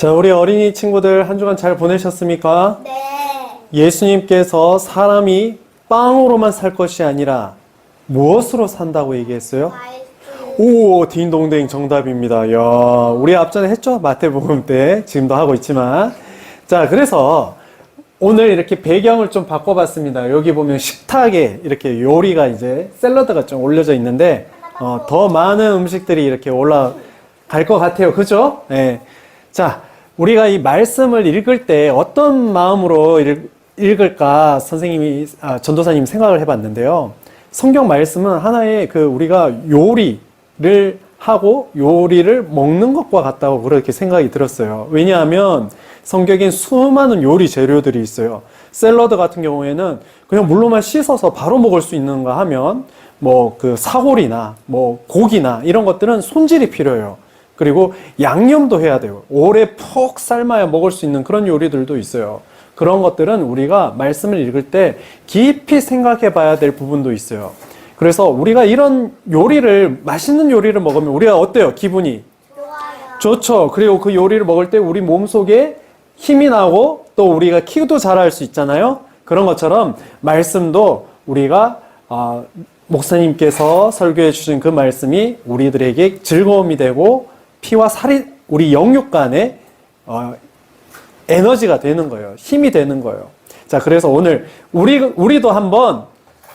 자, 우리 어린이 친구들 한 주간 잘 보내셨습니까? 네. 예수님께서 사람이 빵으로만 살 것이 아니라 무엇으로 산다고 얘기했어요? 오, 딩동댕 정답입니다. 야, 우리 앞전에 했죠? 마태복음 때. 지금도 하고 있지만. 자, 그래서 오늘 이렇게 배경을 좀 바꿔봤습니다. 여기 보면 식탁에 이렇게 요리가 이제 샐러드가 좀 올려져 있는데, 어, 더 많은 음식들이 이렇게 올라갈 것 같아요. 그죠? 네. 자, 우리가 이 말씀을 읽을 때 어떤 마음으로 읽, 읽을까 선생님이, 아, 전도사님 생각을 해봤는데요. 성경 말씀은 하나의 그 우리가 요리를 하고 요리를 먹는 것과 같다고 그렇게 생각이 들었어요. 왜냐하면 성격엔 수많은 요리 재료들이 있어요. 샐러드 같은 경우에는 그냥 물로만 씻어서 바로 먹을 수 있는가 하면 뭐 그 사골이나 뭐 고기나 이런 것들은 손질이 필요해요. 그리고 양념도 해야 돼요. 오래 푹 삶아야 먹을 수 있는 그런 요리들도 있어요. 그런 것들은 우리가 말씀을 읽을 때 깊이 생각해 봐야 될 부분도 있어요. 그래서 우리가 이런 요리를, 맛있는 요리를 먹으면 우리가 어때요? 기분이? 좋아요. 좋죠. 그리고 그 요리를 먹을 때 우리 몸속에 힘이 나고 또 우리가 키도 잘할 수 있잖아요. 그런 것처럼 말씀도 우리가 아, 목사님께서 설교해 주신 그 말씀이 우리들에게 즐거움이 되고 피와 살이 우리 영육 간에 어, 에너지가 되는 거예요. 힘이 되는 거예요. 자, 그래서 오늘 우리 우리도 한번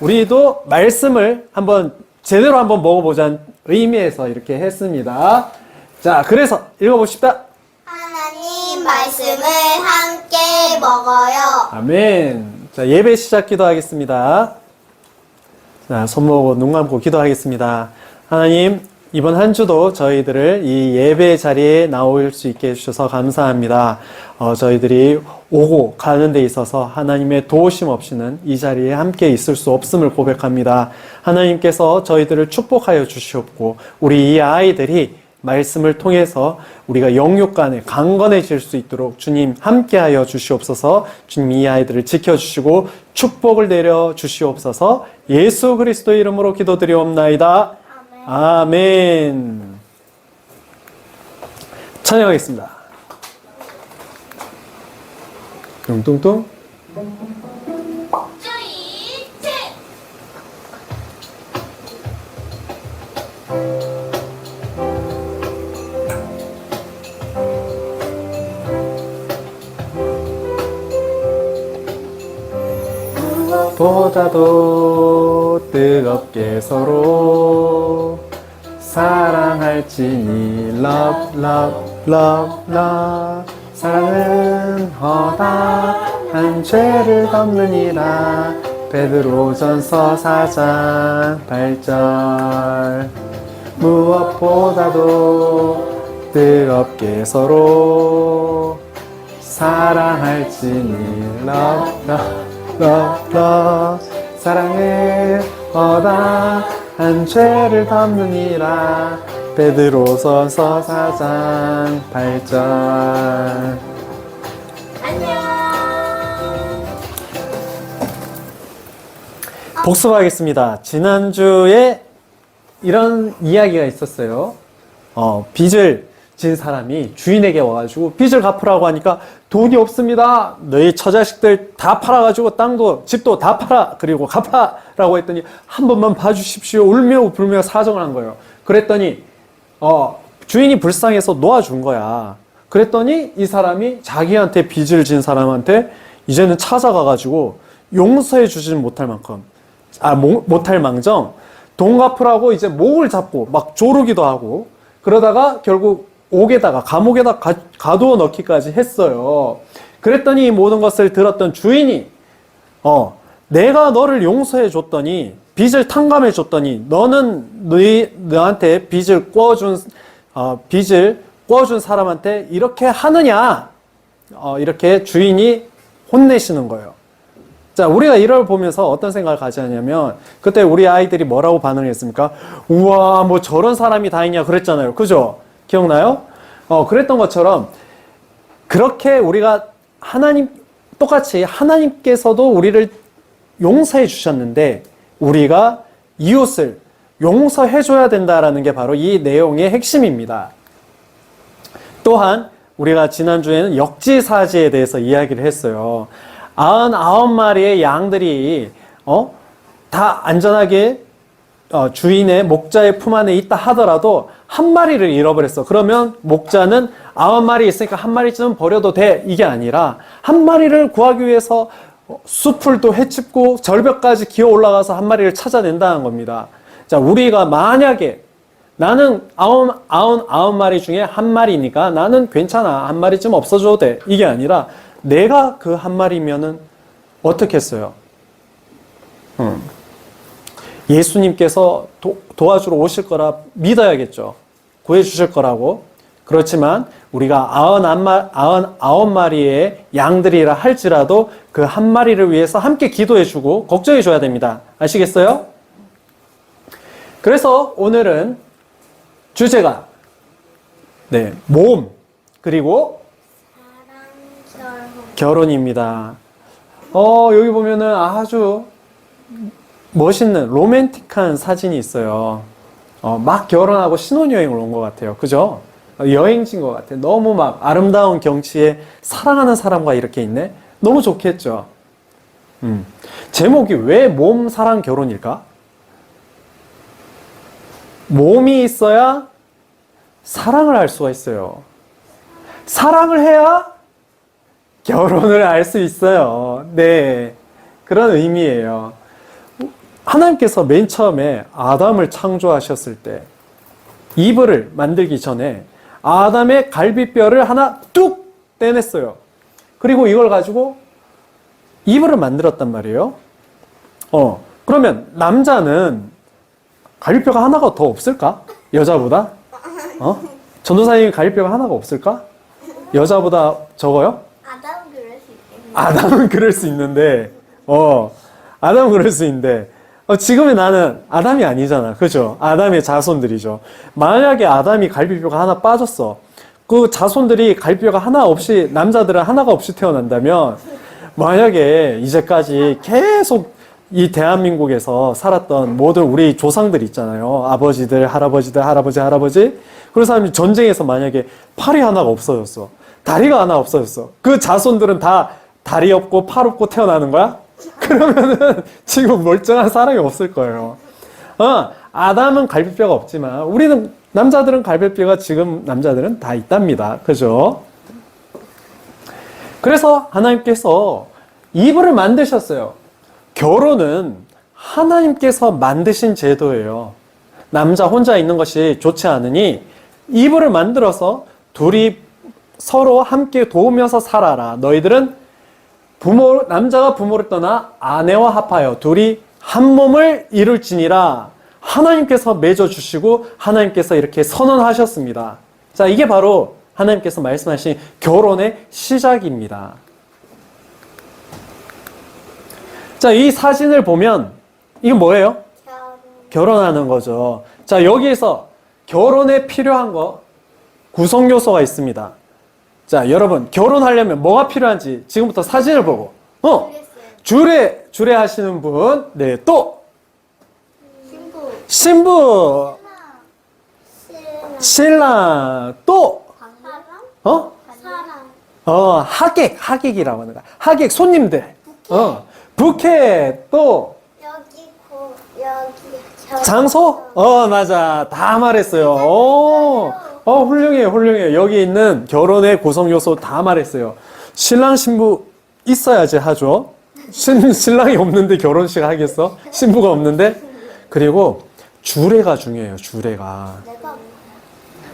우리도 말씀을 한번 제대로 한번 먹어보자는 의미에서 이렇게 했습니다. 자, 그래서 읽어봅시다. 하나님 말씀을 함께 먹어요. 아멘. 자, 예배 시작 기도하겠습니다. 자, 손 모으고 눈 감고 기도하겠습니다. 하나님, 이번 한 주도 저희들을 이 예배 자리에 나올 수 있게 해주셔서 감사합니다. 어, 저희들이 오고 가는 데 있어서 하나님의 도우심 없이는 이 자리에 함께 있을 수 없음을 고백합니다. 하나님께서 저희들을 축복하여 주시옵고, 우리 이 아이들이 말씀을 통해서 우리가 영육 간에 강건해질 수 있도록 주님 함께하여 주시옵소서 주님 이 아이들을 지켜주시고 축복을 내려 주시옵소서 예수 그리스도 이름으로 기도드리옵나이다. 아멘. 찬양하겠습니다. 뚱뚱뚱. 보다도 뜨겁게 서로 할지니 love love love love. 사랑은 허다한 죄를 덮느니라. 베드로전서 4장 8절. 무엇보다도 뜨겁게 서로 사랑할지니 love love love love. 사랑은 허다한 죄를 덮느니라 4장 8절 안녕. 복습하겠습니다. 지난주에 이런 이야기가 있었어요. 어, 빚을 진 사람이 주인에게 와가지고 빚을 갚으라고 하니까 돈이 없습니다. 너희 처자식들 다 팔아가지고 땅도 집도 다 팔아 그리고 갚아라고 했더니 한 번만 봐주십시오. 울며 불며 사정을 한 거예요. 그랬더니 어, 주인이 불쌍해서 놓아준 거야. 그랬더니 이 사람이 자기한테 빚을 진 사람한테 이제는 찾아가가지고 용서해 주진 못할 만큼 아 모- 못할 망정 돈 갚으라고 이제 목을 잡고 막 조르기도 하고 그러다가 결국 옥에다가 감옥에다 가, 가두어 넣기까지 했어요. 그랬더니 이 모든 것을 들었던 주인이 어 내가 너를 용서해 줬더니 빚을 탕감해 줬더니 너는 너희 너한테 빚을 꿔준 어, 빚을 꿔준 사람한테 이렇게 하느냐 어, 이렇게 주인이 혼내시는 거예요. 자, 우리가 이걸 보면서 어떤 생각을 가지냐면, 그때 우리 아이들이 뭐라고 반응을 했습니까? 우와, 뭐 저런 사람이 다 있냐 그랬잖아요. 그죠? 기억나요? 어, 그랬던 것처럼, 그렇게 우리가 하나님, 똑같이 하나님께서도 우리를 용서해 주셨는데, 우리가 이웃을 용서해 줘야 된다라는 게 바로 이 내용의 핵심입니다. 또한 우리가 지난주에는 역지사지에 대해서 이야기를 했어요. 99마리의 양들이, 어? 다 안전하게 어, 주인의 목자의 품 안에 있다 하더라도 한 마리를 잃어버렸어. 그러면 목자는 아홉 마리 있으니까 한 마리쯤 버려도 돼. 이게 아니라 한 마리를 구하기 위해서 어, 숲을 또 헤집고 절벽까지 기어 올라가서 한 마리를 찾아낸다는 겁니다. 자, 우리가 만약에 나는 아홉, 아홉, 아홉 마리 중에 한 마리니까 나는 괜찮아. 한 마리쯤 없어져도 돼. 이게 아니라 내가 그 한 마리면은 어떻게 했어요? 음. 예수님께서 도, 도와주러 오실 거라 믿어야겠죠. 구해주실 거라고. 그렇지만 우리가 아흔 마리의 양들이라 할지라도 그 한 마리를 위해서 함께 기도해주고 걱정해줘야 됩니다. 아시겠어요? 그래서 오늘은 주제가 네, 모험 그리고. 결혼입니다. 어, 여기 보면은 아주 멋있는 로맨틱한 사진이 있어요. 어, 막 결혼하고 신혼여행을 온 것 같아요. 그죠? 어, 여행지인 것 같아요. 너무 막 아름다운 경치에 사랑하는 사람과 이렇게 있네? 너무 좋겠죠? 음. 제목이 왜 몸, 사랑, 결혼일까? 몸이 있어야 사랑을 할 수가 있어요. 사랑을 해야 결혼을 알 수 있어요. 네. 그런 의미예요. 하나님께서 맨 처음에 아담을 창조하셨을 때 이브를 만들기 전에 아담의 갈비뼈를 하나 뚝 떼냈어요. 그리고 이걸 가지고 이브를 만들었단 말이에요. 어, 그러면 남자는 갈비뼈가 하나가 더 없을까? 여자보다? 어? 전도사님 갈비뼈가 하나가 없을까? 여자보다 적어요? 아담 그럴 수 있겠네. 아담은 그럴 수 있는데, 어, 아담은 그럴 수 있는데, 어, 지금의 나는 아담이 아니잖아. 그죠? 아담의 자손들이죠. 만약에 아담이 갈비뼈가 하나 빠졌어. 그 자손들이 갈비뼈가 하나 없이, 남자들은 하나가 없이 태어난다면, 만약에 이제까지 계속 이 대한민국에서 살았던 모든 우리 조상들 있잖아요. 아버지들, 할아버지들, 할아버지, 할아버지. 그런 사람이 전쟁에서 만약에 팔이 하나가 없어졌어. 다리가 하나 없어졌어. 그 자손들은 다 다리 없고 팔 없고 태어나는 거야? 그러면은 지금 멀쩡한 사람이 없을 거예요. 어, 아담은 갈비뼈가 없지만 우리는 남자들은 갈비뼈가 지금 남자들은 다 있답니다. 그죠? 그래서 하나님께서 이불을 만드셨어요. 결혼은 하나님께서 만드신 제도예요. 남자 혼자 있는 것이 좋지 않으니 이불을 만들어서 둘이 서로 함께 도우면서 살아라. 너희들은 부모 남자가 부모를 떠나 아내와 합하여 둘이 한 몸을 이룰지니라. 하나님께서 맺어 주시고 하나님께서 이렇게 선언하셨습니다. 자, 이게 바로 하나님께서 말씀하신 결혼의 시작입니다. 자, 이 사진을 보면 이건 뭐예요? 결혼. 결혼하는 거죠. 자, 여기에서 결혼에 필요한 거 구성 요소가 있습니다. 자, 여러분, 결혼하려면 뭐가 필요한지 지금부터 사진을 보고, 어. 주례, 주례 하시는 분, 네, 또, 신부. 신랑. 또. 어. 어, 하객, 하객이라고 하는 거야. 하객, 손님들, 어, 부케, 또, 여기 고 여기 저- 장소? 어, 맞아. 다 말했어요. 어, 어, 훌륭해요, 훌륭해요. 여기 있는 결혼의 구성 요소 다 말했어요. 신랑, 신부 있어야지 하죠. 신, 신랑이 없는데 결혼식 하겠어? 신부가 없는데? 그리고 주례가 중요해요, 주례가.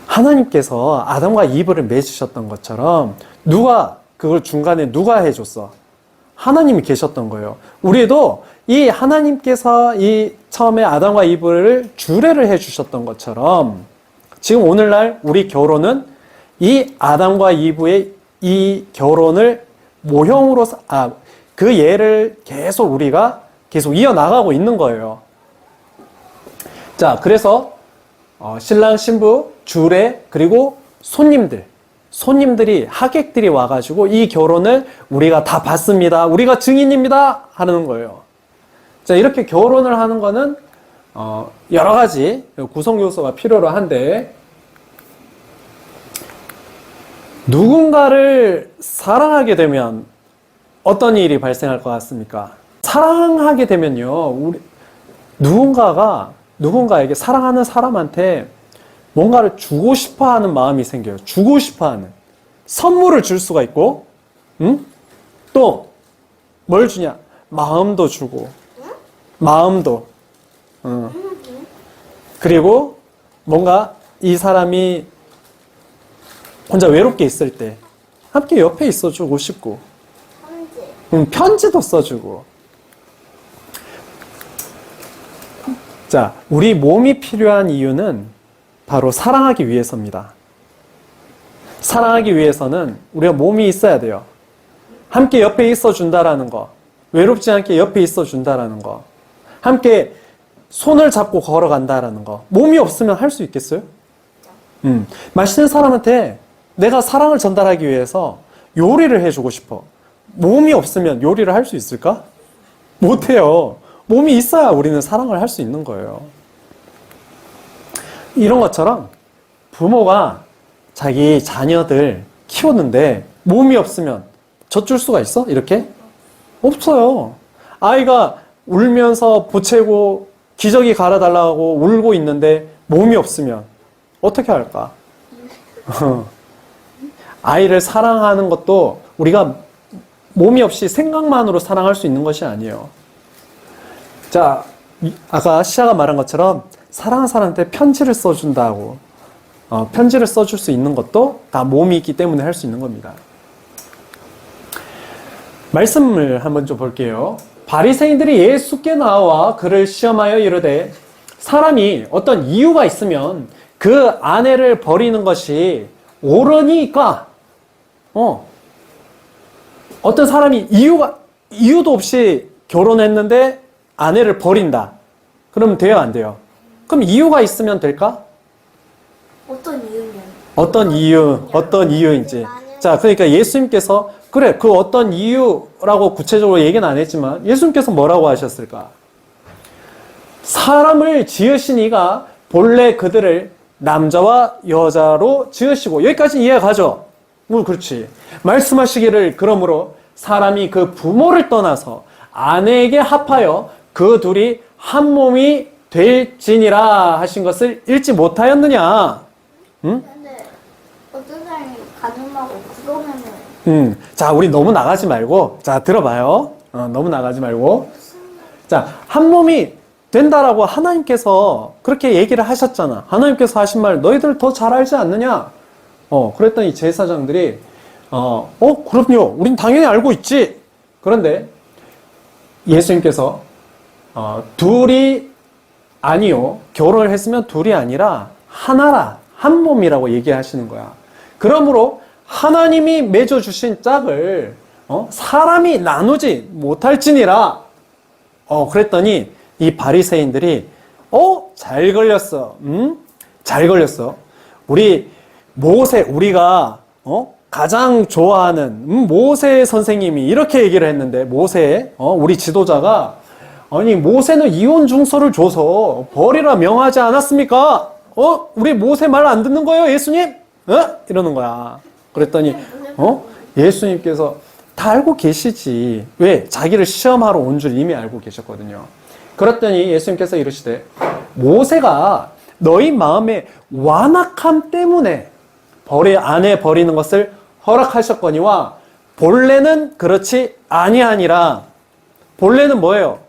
하나님께서 아담과 이브를 맺으셨던 것처럼 누가 그걸 중간에 누가 해줬어? 하나님이 계셨던 거예요. 우리도 이 하나님께서 이 처음에 아담과 이브를 주례를 해주셨던 것처럼 지금 오늘날 우리 결혼은 이 아담과 이브의 이 결혼을 모형으로 사- 아, 그 예를 계속 우리가 계속 이어나가고 있는 거예요. 자, 그래서 어, 신랑 신부 주례 그리고 손님들. 손님들이 하객들이 와가지고 이 결혼을 우리가 다 봤습니다. 우리가 증인입니다. 하는 거예요. 자 이렇게 결혼을 하는 거는 어, 여러 가지 구성 요소가 필요로 한데 누군가를 사랑하게 되면 어떤 일이 발생할 것 같습니까? 사랑하게 되면요, 우리 누군가가 누군가에게 사랑하는 사람한테 뭔가를 주고 싶어 하는 마음이 생겨요. 주고 싶어 하는. 선물을 줄 수가 있고, 응? 또, 뭘 주냐? 마음도 주고, 마음도. 응. 그리고 뭔가 이 사람이 혼자 외롭게 있을 때 함께 옆에 있어주고 싶고, 편지. 음, 편지도 써주고. 자, 우리 몸이 필요한 이유는 바로 사랑하기 위해서입니다. 사랑하기 위해서는 우리가 몸이 있어야 돼요. 함께 옆에 있어 준다라는 거. 외롭지 않게 옆에 있어 준다라는 거. 함께 손을 잡고 걸어간다라는 거. 몸이 없으면 할 수 있겠어요? 음. 맛있는 사람한테 내가 사랑을 전달하기 위해서 요리를 해주고 싶어. 몸이 없으면 요리를 할 수 있을까? 못해요. 몸이 있어야 우리는 사랑을 할 수 있는 거예요. 이런 것처럼 부모가 자기 자녀들 키우는데 몸이 없으면 젖줄 수가 있어? 이렇게? 없어요. 아이가 울면서 보채고 기저귀 갈아달라고 울고 있는데 몸이 없으면 어떻게 할까? 아이를 사랑하는 것도 우리가 몸이 없이 생각만으로 사랑할 수 있는 것이 아니에요. 자, 이- 아까 시아가 말한 것처럼 사랑하는 사람한테 편지를 써준다고 어, 편지를 써줄 수 있는 것도 다 몸이 있기 때문에 할 수 있는 겁니다. 말씀을 한번 좀 볼게요. 바리새인들이 예수께 나와 그를 시험하여 이르되 사람이 어떤 이유가 있으면 그 아내를 버리는 것이 옳으니까 어 어떤 사람이 이유가 이유도 없이 결혼했는데 아내를 버린다. 그러면 돼요, 안 돼요? 그럼 이유가 있으면 될까? 어떤 이유면? 어떤 이유, 어떤 이유인지. 자, 그러니까 예수님께서 그래, 그 어떤 이유라고 구체적으로 얘기는 안 했지만 예수님께서 뭐라고 하셨을까? 사람을 지으신 이가 본래 그들을 남자와 여자로 지으시고 여기까지 이해가 가죠? 뭐 그렇지. 말씀하시기를 그러므로 사람이 그 부모를 떠나서 아내에게 합하여 그 둘이 한 몸이 될지니라 하신 것을 읽지 못하였느냐? 근데 어떤 사람이 가늠하고 그러면은 음, 자, 우리 너무 나가지 말고, 자, 들어봐요. 어, 너무 나가지 말고. 자, 한 몸이 된다라고 하나님께서 그렇게 얘기를 하셨잖아. 하나님께서 하신 말, 너희들 더 잘 알지 않느냐? 어, 그랬더니 제사장들이, 어, 어, 그럼요. 우린 당연히 알고 있지. 그런데 예수님께서, 어, 둘이 아니요. 결혼을 했으면 둘이 아니라 하나라. 한 몸이라고 얘기하시는 거야. 그러므로 하나님이 맺어주신 짝을 어? 사람이 나누지 못할지니라. 어, 그랬더니 이 바리새인들이 어, 잘 걸렸어. 음? 잘 걸렸어. 우리 모세 우리가 어? 가장 좋아하는 음, 모세 선생님이 이렇게 얘기를 했는데 모세 어, 우리 지도자가 아니 모세는 이혼 증서를 줘서 버리라 명하지 않았습니까? 어? 우리 모세 말 안 듣는 거예요, 예수님? 어? 이러는 거야. 그랬더니 어? 예수님께서 다 알고 계시지. 왜? 자기를 시험하러 온 줄 이미 알고 계셨거든요. 그랬더니 예수님께서 이르시되 모세가 너희 마음의 완악함 때문에 버리 아내 버리는 것을 허락하셨거니와 본래는 그렇지 아니하니라. 본래는 뭐예요?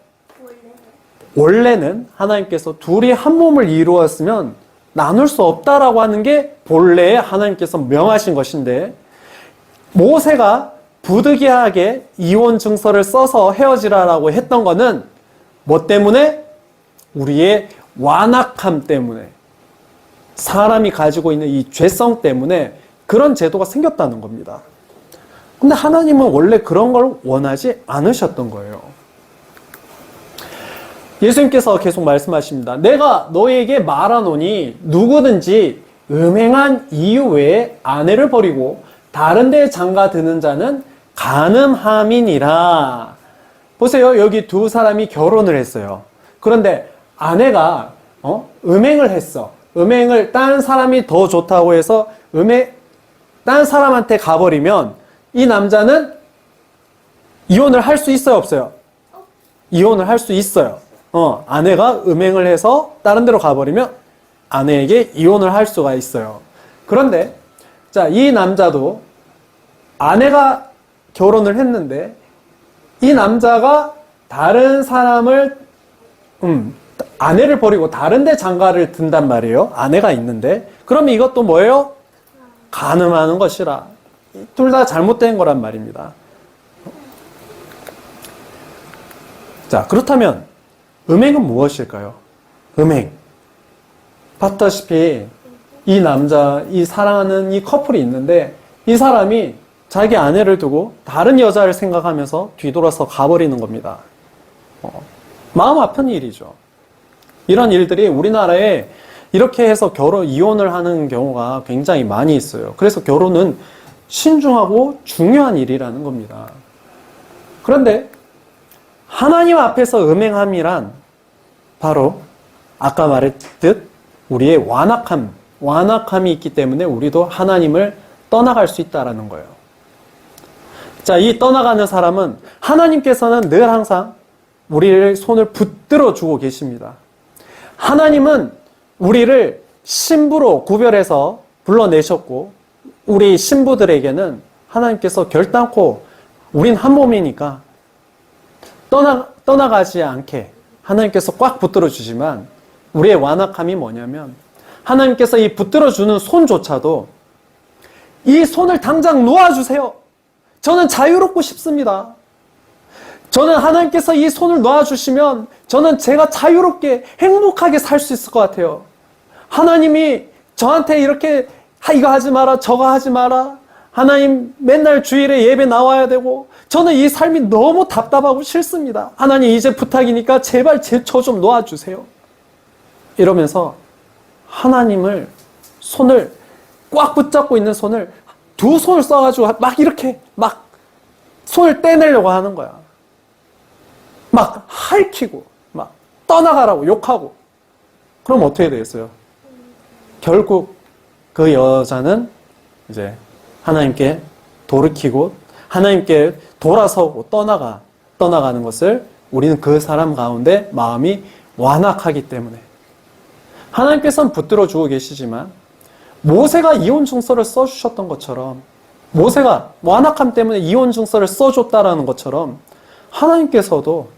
원래는 하나님께서 둘이 한 몸을 이루었으면 나눌 수 없다라고 하는 게 본래 하나님께서 명하신 것인데 모세가 부득이하게 이혼 증서를 써서 헤어지라라고 했던 거는 뭐 때문에 우리의 완악함 때문에 사람이 가지고 있는 이 죄성 때문에 그런 제도가 생겼다는 겁니다. 근데 하나님은 원래 그런 걸 원하지 않으셨던 거예요. 예수님께서 계속 말씀하십니다. 내가 너에게 말하노니 누구든지 음행한 이유 외에 아내를 버리고 다른 데 장가 드는 자는 가늠함이니라. 보세요. 여기 두 사람이 결혼을 했어요. 그런데 아내가 어? 음행을 했어. 음행을 다른 사람이 더 좋다고 해서 음행 딴 사람한테 가버리면 이 남자는 이혼을 할 수 있어요, 없어요? 이혼을 할 수 있어요. 어, 아내가 음행을 해서 다른 데로 가버리면 아내에게 이혼을 할 수가 있어요. 그런데, 자, 이 남자도 아내가 결혼을 했는데, 이 남자가 다른 사람을, 음, 아내를 버리고 다른 데 장가를 든단 말이에요. 아내가 있는데. 그러면 이것도 뭐예요? 가늠하는 것이라. 둘 다 잘못된 거란 말입니다. 자, 그렇다면 음행은 무엇일까요? 음행. 봤다시피 이 남자, 이 사랑하는 이 커플이 있는데 이 사람이 자기 아내를 두고 다른 여자를 생각하면서 뒤돌아서 가버리는 겁니다. 어, 마음 아픈 일이죠. 이런 일들이 우리나라에 이렇게 해서 결혼, 이혼을 하는 경우가 굉장히 많이 있어요. 그래서 결혼은 신중하고 중요한 일이라는 겁니다. 그런데 하나님 앞에서 음행함이란 바로 아까 말했듯 우리의 완악함, 완악함이 있기 때문에 우리도 하나님을 떠나갈 수 있다라는 거예요. 자, 이 떠나가는 사람은 하나님께서는 늘 항상 우리를 손을 붙들어 주고 계십니다. 하나님은 우리를 신부로 구별해서 불러내셨고, 우리 신부들에게는 하나님께서 결단코 우린 한 몸이니까 떠나, 떠나가지 않게 하나님께서 꽉 붙들어 주지만 우리의 완악함이 뭐냐면 하나님께서 이 붙들어 주는 손조차도 이 손을 당장 놓아 주세요. 저는 자유롭고 싶습니다. 저는 하나님께서 이 손을 놓아 주시면 저는 제가 자유롭게 행복하게 살 수 있을 것 같아요. 하나님이 저한테 이렇게 하, 이거 하지 마라, 저거 하지 마라. 하나님 맨날 주일에 예배 나와야 되고 저는 이 삶이 너무 답답하고 싫습니다. 하나님 이제 부탁이니까 제발 제 저 좀 놓아주세요. 이러면서 하나님을 손을 꽉 붙잡고 있는 손을 두 손을 써가지고 막 이렇게 막 손을 떼내려고 하는 거야. 막 할퀴고 막 떠나가라고 욕하고 그럼 어떻게 되겠어요? 결국 그 여자는 이제 하나님께 돌이키고 하나님께 돌아서고 떠나가 떠나가는 것을 우리는 그 사람 가운데 마음이 완악하기 때문에 하나님께서는 붙들어 주고 계시지만 모세가 이혼 증서를 써 주셨던 것처럼 모세가 완악함 때문에 이혼 증서를 써 줬다라는 것처럼 하나님께서도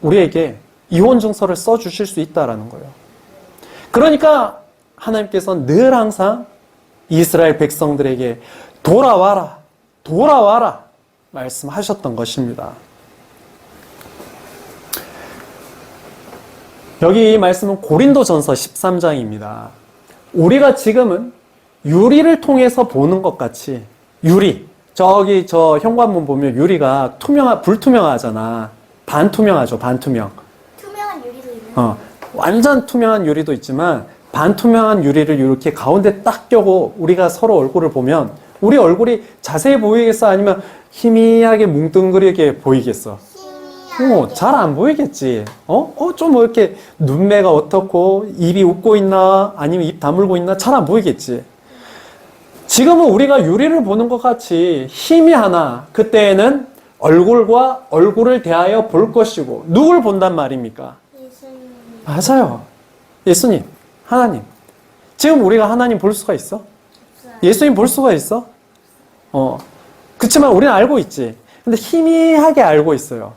우리에게 이혼 증서를 써 주실 수 있다라는 거예요. 그러니까 하나님께서는 늘 항상 이스라엘 백성들에게 돌아와라, 돌아와라 말씀하셨던 것입니다. 여기 이 말씀은 고린도전서 13장입니다. 우리가 지금은 유리를 통해서 보는 것 같이 유리 저기 저 현관문 보면 유리가 투명하 불투명하잖아. 반투명하죠. 반투명. 투명한 유리도 있는. 어, 완전 투명한 유리도 있지만 반투명한 유리를 이렇게 가운데 딱 껴고 우리가 서로 얼굴을 보면 우리 얼굴이 자세히 보이겠어? 아니면 희미하게 뭉뚱그리게 보이겠어? 어, 잘 안 보이겠지. 어? 어, 좀 뭐 이렇게 눈매가 어떻고, 입이 웃고 있나, 아니면 입 다물고 있나, 잘 안 보이겠지. 지금은 우리가 유리를 보는 것 같이 힘이 하나, 그때에는 얼굴과 얼굴을 대하여 볼 것이고, 누굴 본단 말입니까? 예수님. 맞아요. 예수님, 하나님. 지금 우리가 하나님 볼 수가 있어? 예수님 볼 수가 있어? 어. 그치만 우리는 알고 있지. 근데 희미하게 알고 있어요.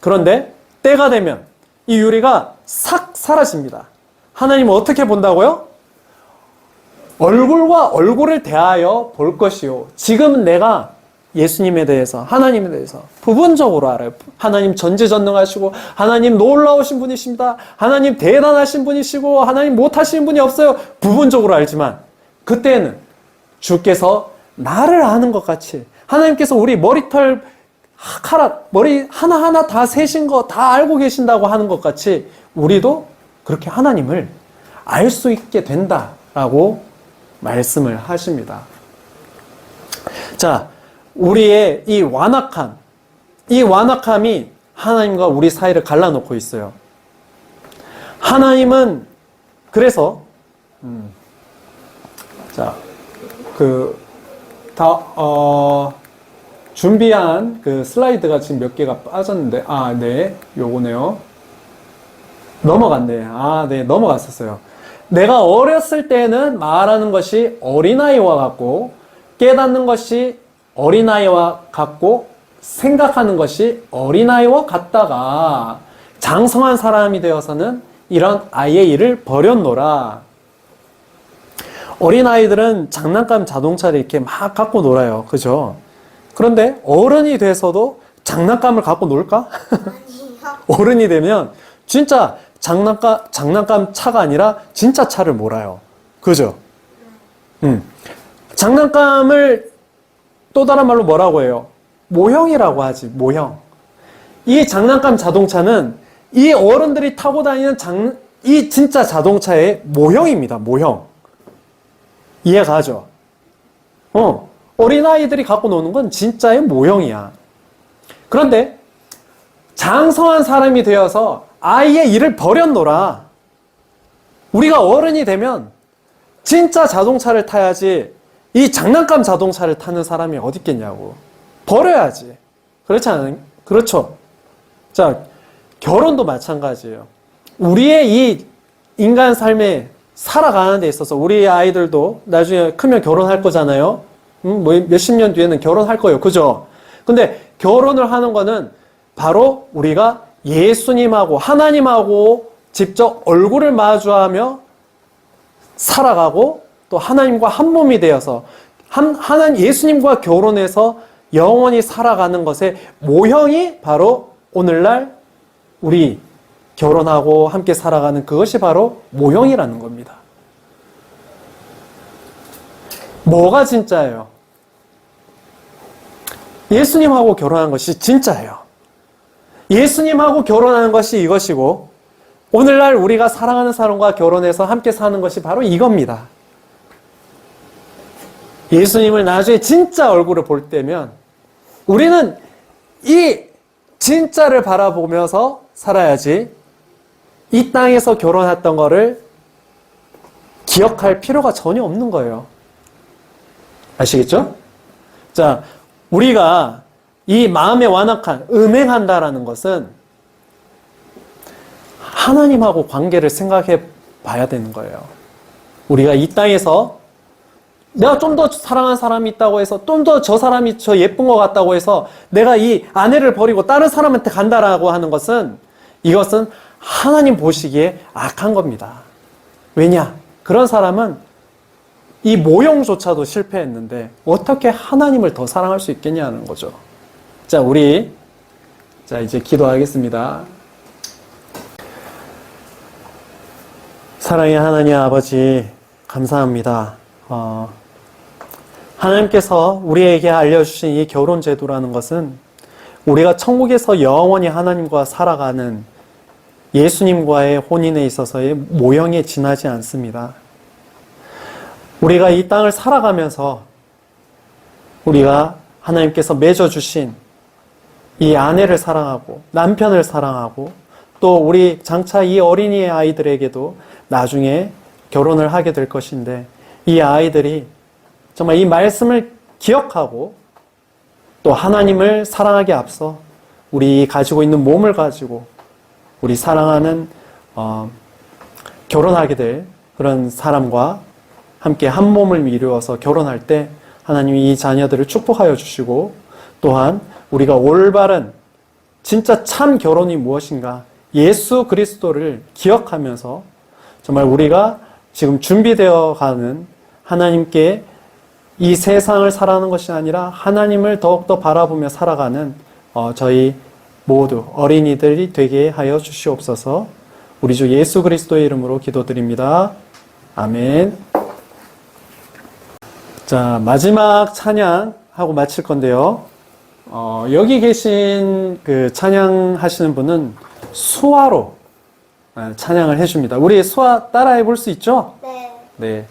그런데 때가 되면 이 유리가 싹 사라집니다. 하나님은 어떻게 본다고요? 얼굴과 얼굴을 대하여 볼 것이요. 지금 내가 예수님에 대해서, 하나님에 대해서 부분적으로 알아요. 하나님 전지전능하시고, 하나님 놀라우신 분이십니다. 하나님 대단하신 분이시고, 하나님 못하시는 분이 없어요. 부분적으로 알지만, 그때는 주께서 나를 아는 것 같이, 하나님께서 우리 머리털, 카라, 머리 하나하나 다 세신 거 다 알고 계신다고 하는 것 같이, 우리도 그렇게 하나님을 알 수 있게 된다라고 말씀을 하십니다. 자, 우리의 이 완악함, 이 완악함이 하나님과 우리 사이를 갈라놓고 있어요. 하나님은 그래서 음, 자, 그 다, 어, 준비한 그 슬라이드가 지금 몇 개가 빠졌는데, 아, 네. 요거네요. 넘어갔네. 아, 네. 넘어갔었어요. 내가 어렸을 때는 말하는 것이 어린아이와 같고, 깨닫는 것이 어린아이와 같고, 생각하는 것이 어린아이와 같다가, 장성한 사람이 되어서는 이런 아이의 일을 버렸노라. 어린아이들은 장난감 자동차를 이렇게 막 갖고 놀아요. 그죠? 그런데 어른이 돼서도 장난감을 갖고 놀까? 어른이 되면 진짜 장난감, 장난감 차가 아니라 진짜 차를 몰아요. 그죠? 음. 장난감을 또 다른 말로 뭐라고 해요? 모형이라고 하지, 모형. 이 장난감 자동차는 이 어른들이 타고 다니는 장, 이 진짜 자동차의 모형입니다, 모형. 이해가 가죠? 어, 어린아이들이 갖고 노는 건 진짜의 모형이야. 그런데 장성한 사람이 되어서 아이의 일을 버렸노라. 우리가 어른이 되면 진짜 자동차를 타야지 이 장난감 자동차를 타는 사람이 어디 있겠냐고. 버려야지. 그렇지 않은, 그렇죠. 자, 결혼도 마찬가지예요. 우리의 이 인간 삶에 살아가는 데 있어서 우리 아이들도 나중에 크면 결혼할 거잖아요. 음, 뭐 몇십 년 뒤에는 결혼할 거예요. 그죠? 근데 결혼을 하는 거는 바로 우리가 예수님하고 하나님하고 직접 얼굴을 마주하며 살아가고 또 하나님과 한 몸이 되어서 한, 하나님 예수님과 결혼해서 영원히 살아가는 것의 모형이 바로 오늘날 우리 결혼하고 함께 살아가는 그것이 바로 모형이라는 겁니다. 뭐가 진짜예요? 예수님하고 결혼한 것이 진짜예요. 예수님하고 결혼하는 것이 이것이고, 오늘날 우리가 사랑하는 사람과 결혼해서 함께 사는 것이 바로 이겁니다. 예수님을 나중에 진짜 얼굴을 볼 때면, 우리는 이 진짜를 바라보면서 살아야지, 이 땅에서 결혼했던 거를 기억할 필요가 전혀 없는 거예요. 아시겠죠? 자, 우리가 이 마음의 완악한, 음행한다라는 것은 하나님하고 관계를 생각해 봐야 되는 거예요. 우리가 이 땅에서 내가 좀 더 사랑하는 사람이 있다고 해서 좀 더 저 사람이 저 예쁜 것 같다고 해서 내가 이 아내를 버리고 다른 사람한테 간다라고 하는 것은 이것은 하나님 보시기에 악한 겁니다. 왜냐? 그런 사람은 이 모형조차도 실패했는데 어떻게 하나님을 더 사랑할 수 있겠냐는 거죠. 자, 우리 자, 이제 기도하겠습니다. 사랑의 하나님 아버지, 감사합니다. 어, 하나님께서 우리에게 알려주신 이 결혼 제도라는 것은 우리가 천국에서 영원히 하나님과 살아가는 예수님과의 혼인에 있어서의 모형에 지나지 않습니다. 우리가 이 땅을 살아가면서 우리가 하나님께서 맺어주신 이 아내를 사랑하고 남편을 사랑하고 또 우리 장차 이 어린이의 아이들에게도 나중에 결혼을 하게 될 것인데 이 아이들이 정말 이 말씀을 기억하고 또 하나님을 사랑하기 앞서 우리 가지고 있는 몸을 가지고 우리 사랑하는 어, 결혼하게 될 그런 사람과 함께 한 몸을 이루어서 결혼할 때 하나님이 이 자녀들을 축복하여 주시고 또한 우리가 올바른 진짜 참 결혼이 무엇인가 예수 그리스도를 기억하면서 정말 우리가 지금 준비되어 가는 하나님께 이 세상을 살아가는 것이 아니라 하나님을 더욱더 바라보며 살아가는 어, 저희 모두 어린이들이 되게 하여 주시옵소서 우리 주 예수 그리스도의 이름으로 기도드립니다. 아멘. 자, 마지막 찬양하고 마칠 건데요. 어, 여기 계신 그 찬양 하시는 분은 수화로 아, 찬양을 해줍니다. 우리 수화 따라해 볼 수 있죠? 네. 네.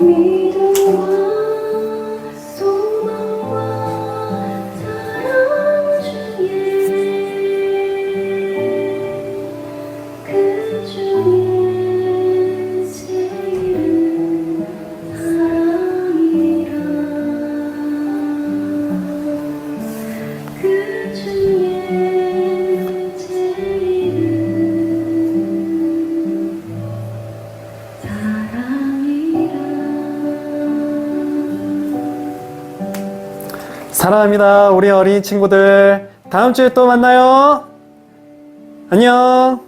me to 감사합니다. 우리 어린 친구들. 다음 주에 또 만나요. 안녕.